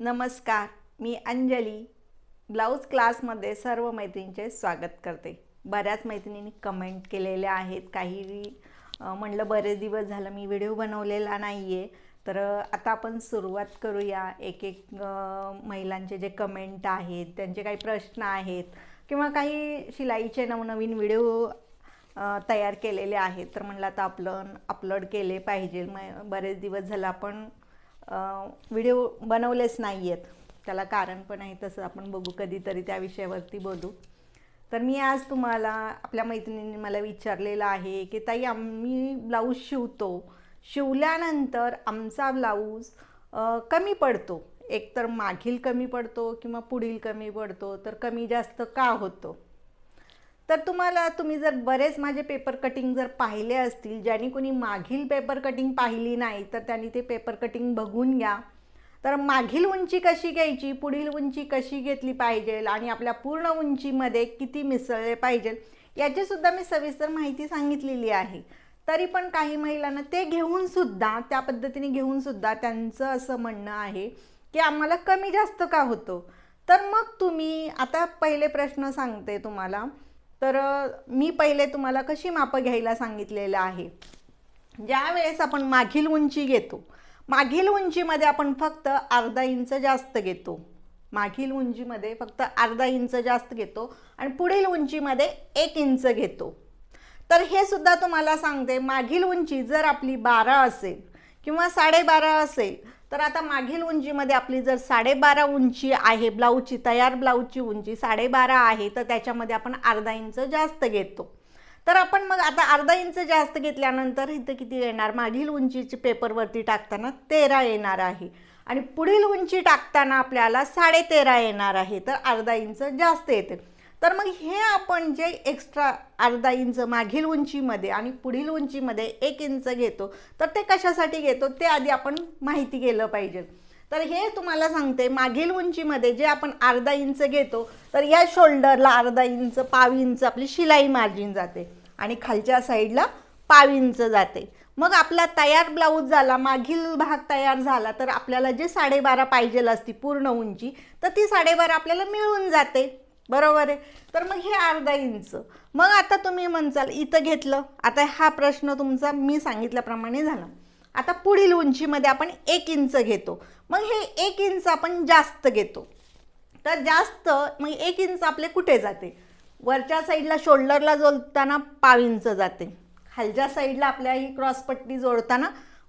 नमस्कार मी अंजली. ब्लाऊज क्लासमध्ये सर्व मैत्रिणींचे स्वागत करते. बऱ्याच मैत्रिणींनी कमेंट केलेल्या आहेत. काही म्हणलं बरेच दिवस झालं मी व्हिडिओ बनवलेला नाही आहे तर आता आपण सुरुवात करूया. एक एक महिलांचे जे कमेंट आहेत त्यांचे काही प्रश्न आहेत किंवा काही शिलाईचे नवनवीन व्हिडिओ तयार केलेले आहेत. तर म्हणलं आता आपलं अपलोड केले पाहिजे. म बरेच दिवस झालं आपण व्हिडिओ बनवलेच नाही आहेत त्याला कारण पण आहे तसं आपण बघू कधीतरी त्या विषयावरती बोलू. तर मी आज तुम्हाला आपल्या मैत्रिणींनी मला विचारलेलं आहे की ताई आम्ही ब्लाऊज शिवतो. शिवल्यानंतर आमचा ब्लाऊज कमी पडतो. एकतर मागील कमी पडतो किंवा पुढील कमी पडतो तर कमी जास्त का होतो? तर तुम्हाला तुम्ही जर बरेच माझे पेपर कटिंग जर पाहिले असतील ज्यांनी कोणी मागील पेपर कटिंग पाहिली नाही तर त्यांनी ते पेपर कटिंग बघून घ्या. तर मागील उंची कशी घ्यायची पुढील उंची कशी घेतली पाहिजे आणि आपल्या पूर्ण उंचीमध्ये किती मिसळले पाहिजे याचीसुद्धा मी सविस्तर माहिती सांगितलेली आहे. तरी पण काही महिलांना ते घेऊन सुद्धा त्या पद्धतीने घेऊन सुद्धा त्यांचं असं म्हणणं आहे की आम्हाला कमी जास्त का होतो? तर मग तुम्ही आता पहिले प्रश्न सांगते तुम्हाला. तर मी पहिले तुम्हाला कशी मापं घ्यायला सांगितलेलं आहे. ज्या वेळेस आपण मागील उंची घेतो मागील उंचीमध्ये आपण फक्त अर्धा इंच जास्त घेतो. मागील उंचीमध्ये फक्त अर्धा इंच जास्त घेतो आणि पुढील उंचीमध्ये एक इंच घेतो. तर हे सुद्धा तुम्हाला सांगते मागील उंची जर आपली बारा असेल किंवा साडेबारा असेल तर आता मागील उंचीमध्ये आपली जर साडेबारा उंची आहे ब्लाऊजची तयार ब्लाऊजची उंची साडेबारा आहे तर त्याच्यामध्ये आपण अर्धा इंच जास्त घेतो. तर आपण मग आता अर्धा इंच जास्त घेतल्यानंतर इथं किती येणार? मागील उंचीची पेपरवरती टाकताना तेरा येणार आहे. आणि पुढील उंची टाकताना आपल्याला साडे तेरा येणार आहे तर अर्धा इंच जास्त येते. तर मग हे आपण जे एक्स्ट्रा अर्धा इंच मागील उंचीमध्ये आणि पुढील उंचीमध्ये एक इंच घेतो तर ते कशासाठी घेतो? ते आधी आपण माहिती केलं पाहिजे. तर हे तुम्हाला सांगते मागील उंचीमध्ये जे आपण अर्धा इंच घेतो तर या शोल्डरला अर्धा इंच पाव इंच आपली शिलाई मार्जिन जाते आणि खालच्या साईडला पाव इंच जाते. मग आपला तयार ब्लाऊज झाला मागील भाग तयार झाला तर आपल्याला जे साडेबारा पाहिजे असती पूर्ण उंची तर ती साडेबारा आपल्याला मिळून जाते. बरोबर आहे. तर मग हे अर्धा इंच मग आता तुम्ही म्हणचाल इथं घेतलं. आता हा प्रश्न तुमचा मी सांगितल्याप्रमाणे झाला. आता पुढील उंचीमध्ये आपण एक इंच घेतो. मग हे एक इंच आपण जास्त घेतो. तर जास्त मग एक इंच आपले कुठे जाते? वरच्या साईडला शोल्डरला जोडताना पाव इंच जाते. खालच्या साईडला आपल्या ही क्रॉसपट्टी जोडताना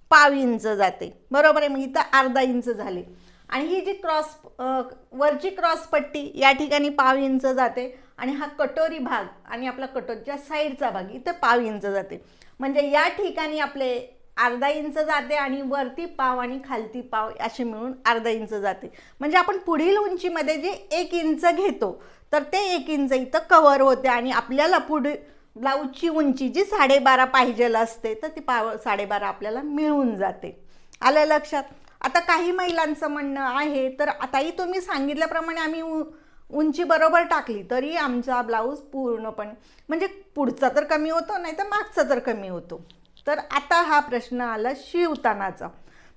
पाव इंच जाते. बरोबर आहे. मग इथं अर्धा इंच झाले. आणि ही जी क्रॉस वरची क्रॉस पट्टी या ठिकाणी पाव इंच जाते आणि हा कटोरी भाग आणि आपला कटोरीच्या साईडचा भाग इथं पाव इंच जाते. म्हणजे या ठिकाणी आपले अर्धा इंच जाते आणि वरती पाव आणि खालती पाव असे मिळून अर्धा इंच जाते. म्हणजे आपण पुढील उंचीमध्ये जे एक इंच घेतो तर ते एक इंच इथं कवर होते आणि आपल्याला पुढे ब्लाऊजची उंची जी साडेबारा पाहिजेल असते तर ती पाव साडेबारा आपल्याला मिळून जाते. आलं लक्षात? आता काही महिलांचं म्हणणं आहे तर आताही तुम्ही सांगितल्याप्रमाणे आम्ही उंची बरोबर टाकली तरी आमचा ब्लाऊज पूर्णपणे म्हणजे पुढचा तर कमी होतो नाही तर मागचा तर कमी होतो. तर आता हा प्रश्न आला शिवतानाचा.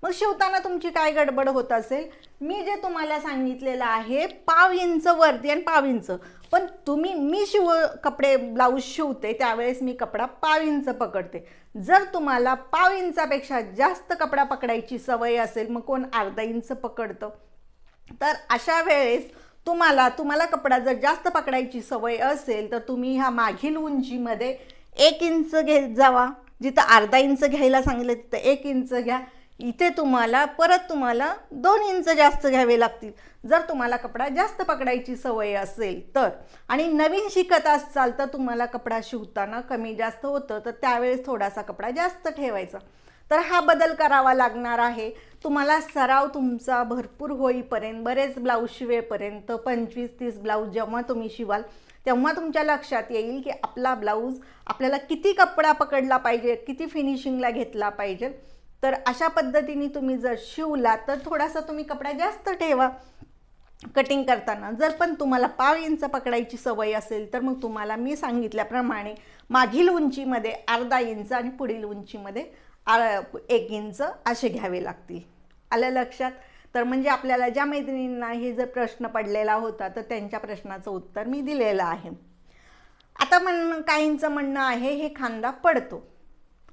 मग शिवताना तुमची काय गडबड होत असेल? मी जे तुम्हाला सांगितलेलं आहे पाव इंच वरती आणि पाव इंच. पण तुम्ही मी शिव कपडे ब्लाऊज शिवते त्यावेळेस मी कपडा पाव इंच पकडते. जर तुम्हाला पाव इंचापेक्षा जास्त कपडा पकडायची सवय असेल मग कोण अर्धा इंच पकडतं? तर अशा वेळेस तुम्हाला तुम्हाला कपडा जर जास्त पकडायची सवय असेल तर तुम्ही ह्या मागील उंचीमध्ये एक इंच घेत जावा. जिथं अर्धा इंच घ्यायला सांगितलं तिथं एक इंच घ्या. इथे तुम्हाला परत तुम्हाला दोन इंच जास्त घ्यावे लागतील. जर तुम्हाला कपडा जास्त पकडायची सवय असेल तर. आणि नवीन शिकत असाल तर तुम्हाला कपडा शिवताना कमी जास्त होतं तर त्यावेळेस थोडासा कपडा जास्त ठेवायचा. तर हा बदल करावा लागणार आहे. तुम्हाला सराव तुमचा भरपूर होईपर्यंत बरेच ब्लाऊज शिवेपर्यंत पंचवीस तीस ब्लाऊज जेव्हा तुम्ही शिवाल तेव्हा तुमच्या लक्षात येईल की आपला ब्लाऊज आपल्याला किती कपडा पकडला पाहिजे किती फिनिशिंगला घेतला पाहिजे. तर अशा पद्धतीने तुम्ही जर शिवला तर थोडासा तुम्ही कपडा जास्त ठेवा कटिंग करताना. जर पण तुम्हाला पाव इंच पकडायची सवय असेल तर मग तुम्हाला मी सांगितल्याप्रमाणे मागील उंचीमध्ये अर्धा इंच आणि पुढील उंचीमध्ये एक इंच असे घ्यावे लागतील. आलं लक्षात? तर म्हणजे आपल्याला ज्या मैत्रिणींना हे जर प्रश्न पडलेला होता तर त्यांच्या प्रश्नाचं उत्तर मी दिलेलं आहे. आता म्हण काहींचं म्हणणं आहे हे खांदा पडतो.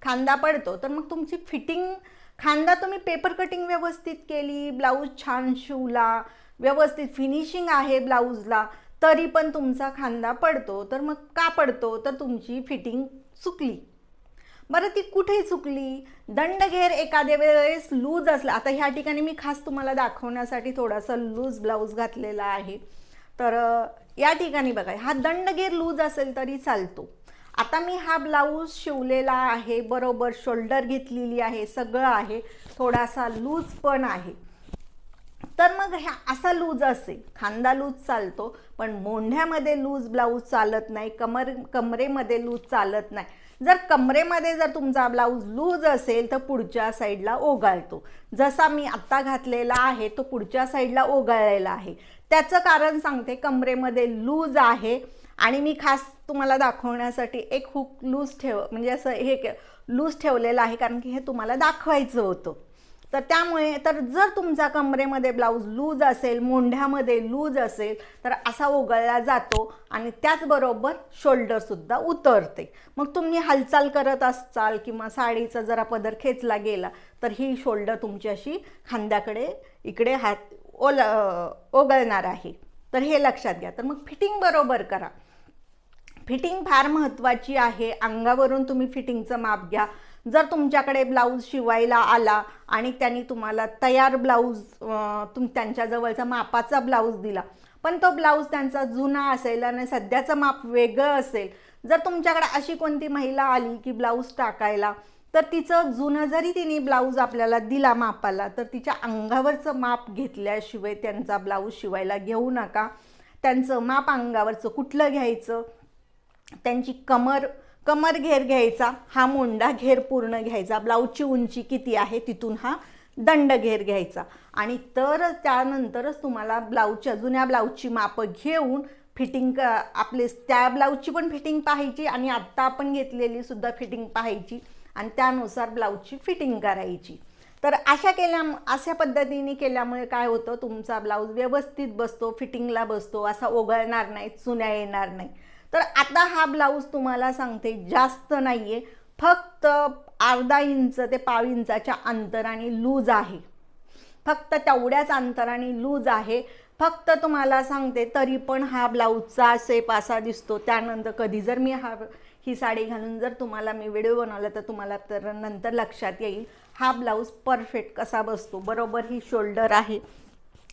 खांदा पडतो तर मग तुमची फिटिंग खांदा तुम्ही पेपर कटिंग व्यवस्थित केली ब्लाऊज छान शिवला व्यवस्थित फिनिशिंग आहे ब्लाऊजला तरी पण तुमचा खांदा पडतो तर मग का पडतो? तर तुमची फिटिंग चुकली बरं ती कुठे चुकली दंडघेर एखाद्या वेळेस लूज असला आता ह्या ठिकाणी मी खास तुम्हाला दाखवण्यासाठी थोडासा लूज ब्लाऊज घातलेला आहे. तर या ठिकाणी बघा हा दंडघेर लूज असेल तरी चालतो. आता मी हा ब्लाऊज शिवलेला आहे बरोबर शोल्डर घेतलेली आहे सगळं आहे थोडासा लूज पण आहे. तर मग ह्या असा लूज असेल खांदा लूज चालतो पण मोंढ्यामध्ये लूज ब्लाऊज चालत नाही कमर कमरेमध्ये लूज चालत नाही. जर कमरेमध्ये जर तुमचा ब्लाऊज लूज असेल तर पुढच्या साईडला ओगाळतो. जसा मी आत्ता घातलेला आहे तो पुढच्या साईडला ओगाळलेला आहे. त्याचं कारण सांगते कमरेमध्ये लूज आहे आणि मी खास तुम्हाला दाखवण्यासाठी एक हुक लूज ठेव म्हणजे असं हे लूज ठेवलेलं आहे कारण की हे तुम्हाला दाखवायचं होतं. तर त्यामुळे तर जर तुमचा कमरेमध्ये ब्लाऊज लूज असेल मोंढ्यामध्ये लूज असेल तर असा ओघळला जातो आणि त्याचबरोबर शोल्डरसुद्धा उतरते. मग तुम्ही हालचाल करत असाल किंवा साडीचा जरा पदर खेचला गेला तर ही शोल्डर तुमची अशी खांद्याकडे इकडे हात ओल ओगळणार आहे. तर हे लक्षात घ्या. तर मग फिटिंग बरोबर करा. फिटिंग फार महत्त्वाची आहे. अंगावरून तुम्ही फिटिंगचं माप घ्या. जर तुमच्याकडे ब्लाऊज शिवायला आला आणि त्यांनी तुम्हाला तयार ब्लाऊज तुम त्यांच्याजवळचा मापाचा ब्लाऊज दिला पण तो ब्लाऊज त्यांचा जुना असेल आणि सध्याचं माप वेगळं असेल जर तुमच्याकडे अशी कोणती महिला आली की ब्लाऊज टाकायला तर तिचं जुनं जरी तिने ब्लाऊज आपल्याला दिला मापाला तर तिच्या अंगावरचं माप घेतल्याशिवाय त्यांचा ब्लाऊज शिवायला घेऊ नका. त्यांचं माप अंगावरचं कुठलं घ्यायचं? त्यांची कमर कमर घेर घ्यायचा हा मोंडा घेर पूर्ण घ्यायचा. ब्लाऊजची उंची किती आहे तिथून हा दंड घेर घ्यायचा. आणि तर त्यानंतरच तुम्हाला ब्लाऊजच्या जुन्या ब्लाऊजची मापं घेऊन फिटिंग आपले त्या ब्लाऊजची पण फिटिंग पाहायची आणि आत्ता आपण घेतलेली सुद्धा फिटिंग पाहायची आणि त्यानुसार ब्लाऊजची फिटिंग करायची. तर अशा केल्या अशा पद्धतीने केल्यामुळे काय होतं तुमचा ब्लाऊज व्यवस्थित बसतो फिटिंगला बसतो असा ओघळणार नाही चुन्या येणार नाही. तर आता हा ब्लाऊज तुम्हाला सांगते जास्त नाही आहे फक्त अर्धा इंच ते पाव इंचाच्या अंतराने लूज आहे. फक्त तेवढ्याच अंतराने लूज आहे. फक्त तुम्हाला सांगते तरी पण हा ब्लाऊजचा शेप असा दिसतो. त्यानंतर कधी जर मी हा ही साडी घालून जर तुम्हाला मी व्हिडिओ बनवला तर तुम्हाला तर नंतर लक्षात येईल हा ब्लाऊज परफेक्ट कसा बसतो. बरोबर ही शोल्डर आहे.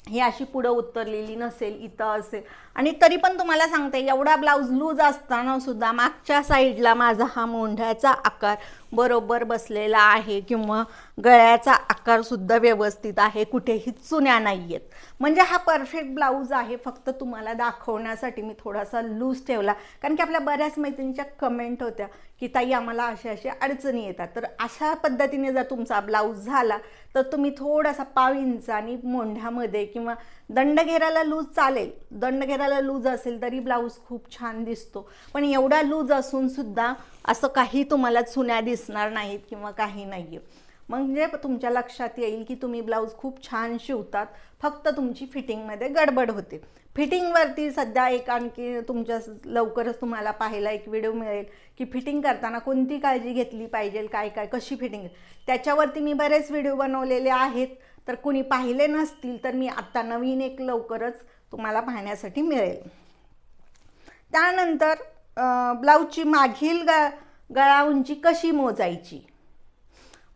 ही अशी पुढं उतरलेली नसेल इथं असेल. आणि तरी पण तुम्हाला सांगते एवढा ब्लाऊज लूज असताना सुद्धा मागच्या साईडला माझा हा मोंढ्याचा आकार बरोबर बसलेला आहे किंवा गळ्याचा आकारसुद्धा व्यवस्थित आहे कुठेही चुन्या नाही आहेत म्हणजे हा परफेक्ट ब्लाऊज आहे फक्त तुम्हाला दाखवण्यासाठी मी थोडासा लूज ठेवला. कारण की आपल्या बऱ्याच मैत्रिणींच्या कमेंट होत्या की ताई आम्हाला अशा अशा अडचणी येतात. तर अशा पद्धतीने जर तुमचा ब्लाऊज झाला तर तुम्ही थोडासा पाव इंचानी मोंढ्यामध्ये किंवा दंडघेराला लूज चालेल. दंडघेराला लूज असेल तरी ब्लाऊज खूप छान दिसतो. पण एवढा लूज असून सुद्धा असं काही तुम्हाला चुन्या दिसणार नाहीत किंवा काही नाही म्हणजे तुमच्या लक्षात येईल की तुम्ही ब्लाऊज खूप छान शिवतात फक्त तुमची फिटिंगमध्ये गडबड होते. फिटिंगवरती सध्या एक आणखी तुमच्या लवकरच तुम्हाला पाहायला एक व्हिडिओ मिळेल की फिटिंग करताना कोणती काळजी घेतली पाहिजे काय काय कशी फिटिंग. त्याच्यावरती मी बरेच व्हिडिओ बनवलेले आहेत. तर कुणी पाहिले नसतील तर मी आत्ता नवीन एक लवकरच तुम्हाला पाहण्यासाठी मिळेल. त्यानंतर ब्लाऊजची मागील ग गळा उंची कशी मोजायची?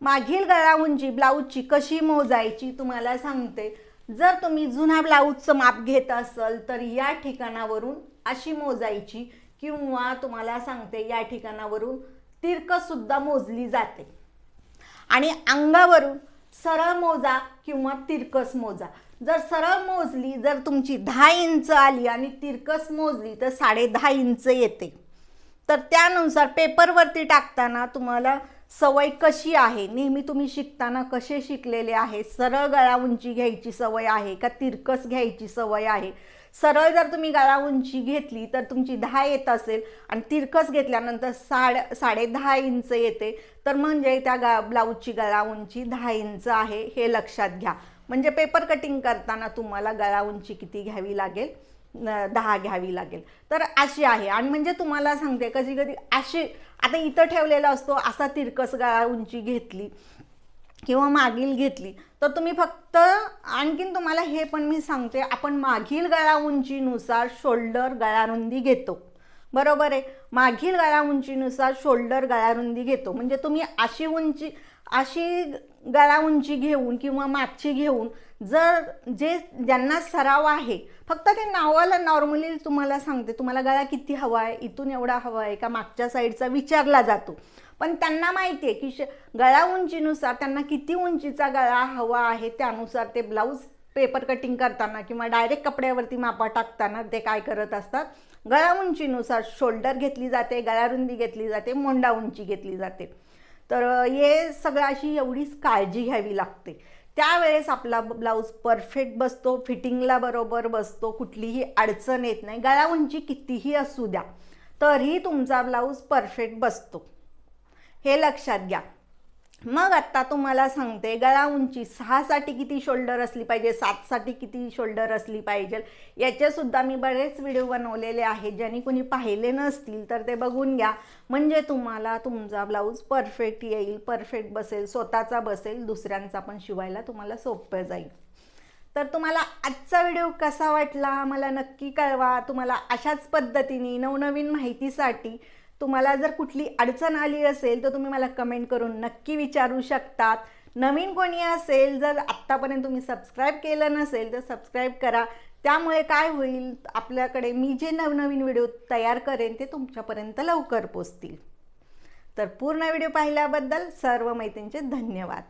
मागील गळा उंची ब्लाऊजची कशी मोजायची तुम्हाला सांगते. जर तुम्ही जुना ब्लाऊजचं माप घेत असाल तर या ठिकाणावरून अशी मोजायची किंवा तुम्हाला सांगते या ठिकाणावरून तिरकसुद्धा मोजली जाते. आणि अंगावरून सरळ मोजा किंवा तिरकस मोजा. जर सरळ मोजली जर तुमची दहा इंच आली आणि तिरकस मोजली तर साडे दहा इंच येते. तर त्यानुसार पेपरवरती टाकताना तुम्हाला सवय कशी आहे? नेहमी तुम्ही शिकताना कसे शिकलेले आहे? सरळ गळा उंची घ्यायची सवय आहे का तिरकस घ्यायची सवय आहे? सरळ जर तुम्ही गळा उंची घेतली तर तुमची दहा येत असेल आणि तिरकस घेतल्यानंतर साड साडे दहा इंच येते. तर म्हणजे त्या गा ब्लाऊजची गळा उंची दहा इंच आहे हे लक्षात घ्या. म्हणजे पेपर कटिंग करताना तुम्हाला गळा उंची किती घ्यावी लागेल? दहा घ्यावी लागेल. तर अशी आहे. आणि म्हणजे तुम्हाला सांगते कधी कधी अशी आता इथं ठेवलेला असतो असा तिरकस गळा उंची घेतली किंवा मागील घेतली तर तुम्ही फक्त आणखीन तुम्हाला हे पण मी सांगते आपण मागील गळा उंचीनुसार शोल्डर गळारुंदी घेतो. बरोबर आहे? मागील गळा उंचीनुसार शोल्डर गळारुंदी घेतो. म्हणजे तुम्ही अशी उंची अशी गळा उंची घेऊन किंवा मागची घेऊन जर जे ज्यांना सराव आहे फक्त ते नावाला नॉर्मली तुम्हाला सांगते तुम्हाला गळा किती हवा आहे इथून एवढा हवा आहे का मागच्या साईडचा विचारला जातो. पण त्यांना माहिती आहे की श गळा उंचीनुसार त्यांना किती उंचीचा गळा हवा आहे त्यानुसार ते ब्लाऊज पेपर कटिंग करताना किंवा डायरेक्ट कपड्यावरती मापा टाकताना ते काय करत असतात? गळा उंचीनुसार शोल्डर घेतली जाते गळारुंदी घेतली जाते मोंडा उंची घेतली जाते. तर हे सगळं अशी एवढीच काळजी घ्यावी लागते. त्यावेळेस आपला ब्लाऊज परफेक्ट बसतो फिटिंगला बरोबर बसतो कुठलीही अडचण येत नाही. गळा उंची कितीही असू द्या तरीही तुमचा ब्लाऊज परफेक्ट बसतो. हे लक्षात घ्या. मग आत्ता तुम्हाला सांगते गळा उंची सहासाठी किती शोल्डर असली पाहिजे सातसाठी किती शोल्डर असली पाहिजे याचेसुद्धा मी बरेच व्हिडिओ बनवलेले आहेत. ज्यांनी कुणी पाहिले नसतील तर ते बघून घ्या. म्हणजे तुम्हाला तुमचा ब्लाऊज परफेक्ट येईल परफेक्ट बसेल स्वतःचा बसेल दुसऱ्यांचा पण शिवायला तुम्हाला सोपं जाईल. तर तुम्हाला आजचा व्हिडिओ कसा वाटला? मला नक्की कळवा. तुम्हाला अशाच पद्धतीने नवनवीन माहितीसाठी तुम्हाला जर कुठली अडचण आली असेल तर तुम्ही मला कमेंट करून नक्की विचारू शकतात. नवीन कोणी असेल जर आत्तापर्यंत तुम्ही सबस्क्राईब केलं नसेल तर सबस्क्राईब करा. त्यामुळे काय होईल आपल्याकडे मी जे नवनवीन व्हिडिओ तयार करेन ते तुमच्यापर्यंत लवकर पोचतील. तर पूर्ण व्हिडिओ पाहिल्याबद्दल सर्व मैत्रींचे धन्यवाद.